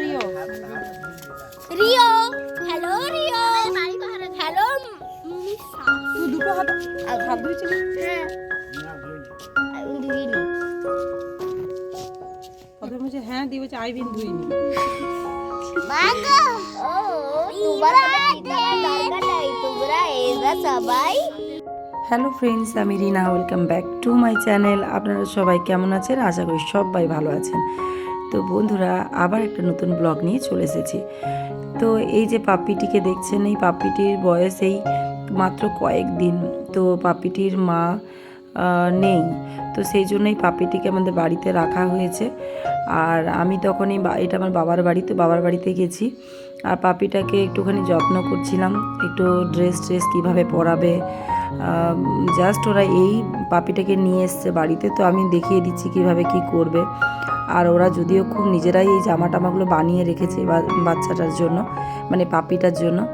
Rio Rio hello Rio hello তুই দুটো হাত আর হাত ধুয়েছিস হ্যাঁ। দিদিনি প্রথমে বলছে হ্যাঁ দিয়ে বলছে আইবিন ধুইনি। বাগা ও তোমার মতো চিন্তা করার দরকার নাই তোমরা এরা সবাই। হ্যালো ফ্রেন্ডস আমি Rina welcome back to my channel আপনারা সবাই কেমন আছেন? আশা করি সবাই ভালো আছেন। তো বন্ধুরা, আবার একটা নতুন ব্লগ নিয়ে চলে এসেছি। তো এই যে পাপ্পিটিকে দেখছেন, এই পাপ্পিটির বয়স এই মাত্র কয়েকদিন তো পাপ্পিটির মা নেই। তো সেই জন্যই পাপিটিকে আমাদের বাড়িতে রাখা হয়েছে। আর আমি তখনই এটা আমার বাবার বাড়ি, তো বাবার বাড়িতে গেছি। আর পাপিটাকে একটুখানি যত্ন করছিলাম, একটু ড্রেস ট্রেস কীভাবে পরাবে। জাস্ট ওরা এই পাপিটাকে নিয়ে এসছে বাড়িতে, তো আমি দেখিয়ে দিচ্ছি কীভাবে কি করবে। আর ওরা যদিও খুব নিজেরাই এই জামা টামাগুলো বানিয়ে রেখেছে বাচ্চাটার জন্য মানে পাপিটার জন্য।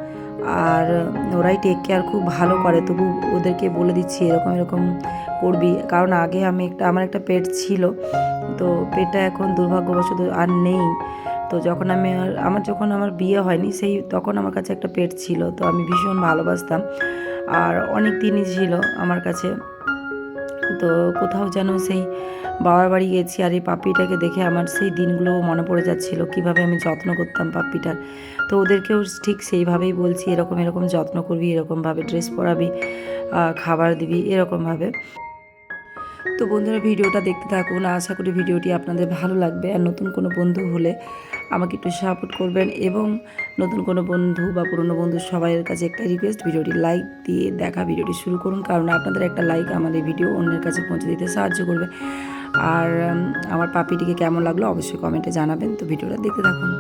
আর ওরাই টেক কেয়ার খুব ভালো করে, তবু ওদেরকে বলে দিচ্ছি এরকম এরকম করবি। কারণ আগে আমি একটা, আমার একটা পেট ছিল, তো পেটটা এখন দুর্ভাগ্যবশত আর নেই। তো যখন আমি আমার যখন আমার বিয়ে হয়নি, সেই তখন আমার কাছে একটা পেট ছিল, তো আমি ভীষণ ভালোবাসতাম। আর অনেক দিনই ছিল আমার কাছে। তো কোথাও যেন সেই বাবার বাড়ি গেছি আর এই পাপ্পিটাকে দেখে আমার সেই দিনগুলো মনে পড়ে যাচ্ছিল, কীভাবে আমি যত্ন করতাম পাপিটার তো ওদেরকেও ঠিক সেইভাবেই বলছি, এরকম এরকম যত্ন করবি, এরকমভাবে ড্রেস পরাবি খাবার দিবি, এরকমভাবে। তো বন্ধুরা ভিডিওটা দেখতে থাকুন। আশা করি ভিডিওটি আপনাদের ভালো লাগবে। আর নতুন কোনো বন্ধু হলে আমাকে একটু সাপোর্ট করবেন এবং নতুন কোনো বন্ধু বা পুরনো বন্ধু সবাইয়ের কাছে একটা রিকোয়েস্ট ভিডিওটি লাইক দিয়ে দেখা ভিডিওটি শুরু করুন। কারণ আপনাদের একটা লাইক আমাদের ভিডিও অন্যের কাছে পৌঁছে দিতে সাহায্য করবে। আর আমার পাপিটিকে কেমন লাগল অবশ্যই কমেন্টে জানাবেন। তো ভিডিওটা দেখতে থাকুন।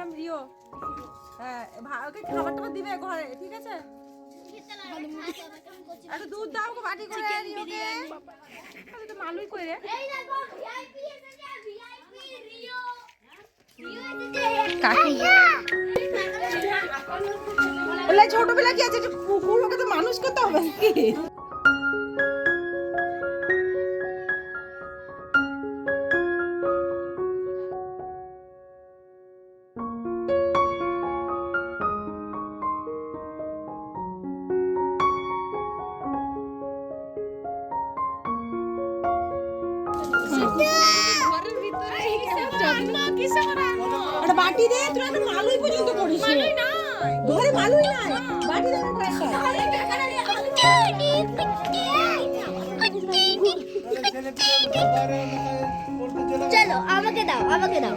নাম রিও। হ্যাঁ ওকে খাবার টাবার দিবে ঘরে ঠিক আছে? একটু দুধ দাও গো বাটি করে রিওকে। আমি তো মালুই করে ছোটবেলা কি আছে? কুকুর ওকে তো মানুষ করতে হবে নাকি? একটা বাটি দে তুই একটা মালুই পর্যন্ত করিস ঘরে মালুই নাই। বাটি দে চলো আমাকে দাও আমাকে দাও।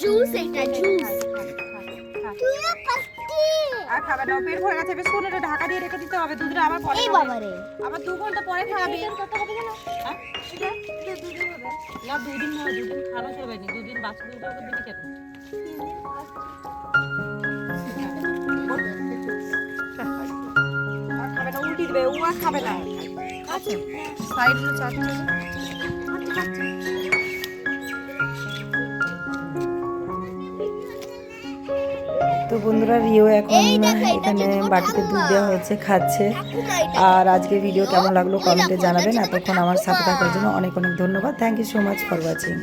জুস এটা জুস তুইও পাস্তি আর খাবে না পেট ভরে গেছে বেশ কোনো ঢাকা দিয়ে রেখে দিতে হবে দুধটা আবার পরে এই বাবা রে আবার দু ঘণ্টা পরে খাবি। কত হবে জানো হ্যাঁ? এটা? এটা দুদিন না দুদিন খাওয়া চলবে না দুদিন বাচ্চা দুধটা ওকে দিবি কেন? আর খাবে না উল্টি দিবে। ও আর খাবে না। আছে সাইডে চারটে তো বন্ধুরা রিও এখন এখানে বাড়িতে বাটিতে দুধ দেওয়া হচ্ছে খাচ্ছে। আর আজকে ভিডিও কেমন লাগল কমেন্টে জানাবেন। এতক্ষণ আমার সাথে থাকার জন্য অনেক অনেক ধন্যবাদ। Thank you so much for watching